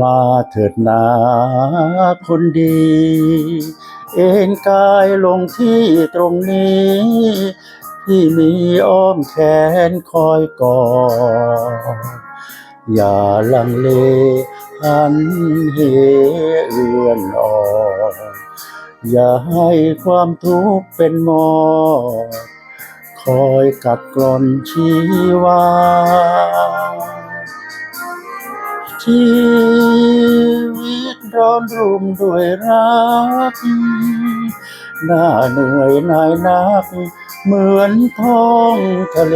มาเถิดนาคนดี เอ็นกายลงที่ตรงนี้ ที่มีอ้อมแขนคอยกอด อย่าลังเลหันเหเอือนออกอย่าให้ความทุกข์เป็นมอดคอยกัดกร่อนชีวาชีวิตร้อนรุ่มด้วยรักหน้าเหนื่อยหนายนัก เหมือนท้องทะเล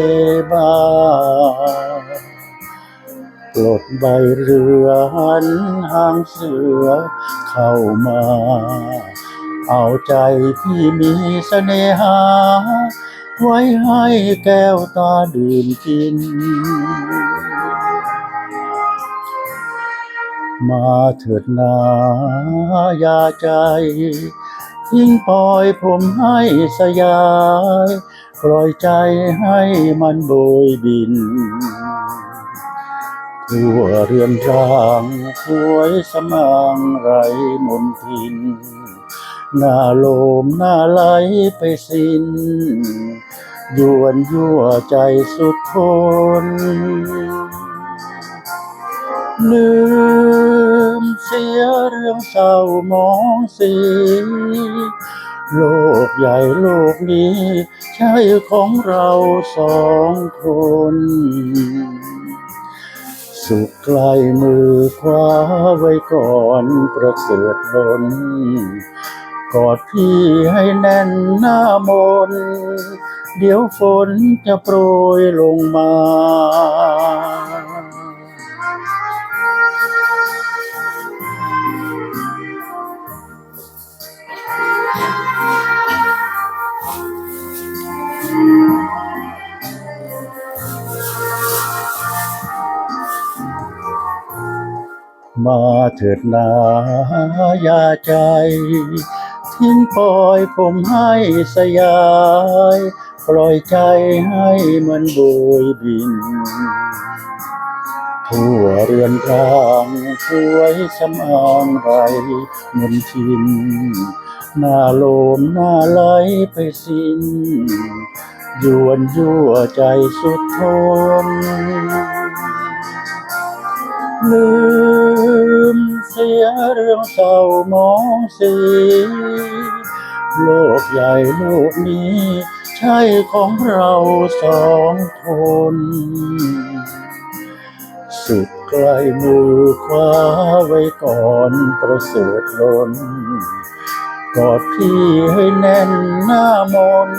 บาง ปลดใบเรือหันหางเสือเข้ามา เอาใจพี่มีเสน่หา ไว้ให้แก้วตาดื่มกิน มาเถิดนายาใจทิ้งปล่อยผมให้สยาย ปล่อยใจให้มันโบยบิน ทั่วเรือนร่างสวยสมางไรมนทินหน้าโลมหน้าไหลไปสิ้นยวนยั่วใจสุดทนลืมเสียเรื่องเศร้ามองสีโลกใหญ่โลกนี้ ใช่ของเราสองคน สุขใกล้มือคว้าไว้ก่อนประเสริฐล้นกอดพี่ให้แน่นหน้ามน เดี๋ยวฝนจะโปรยลงมา มาเถิดนายาใจทิ้งปล่อยผมให้สยาย ปล่อยใจให้มันโบยบิน ทั่วเรือนร่างสวยสำอางไรมนทิน หน้าโลมหน้าไหลไปสิ้นยวนยั่วใจสุดทนลืม สียเรื่องเศร้ามองสีโลกใหญ่โลกนี้ ใช่ของเราสองคน สุดใกล้มือคว้าไว้ก่อนประเสริฐล้นกอดพี่ให้แน่นหน้ามน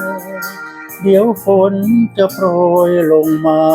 เดี๋ยวฝนจะโปรยลงมา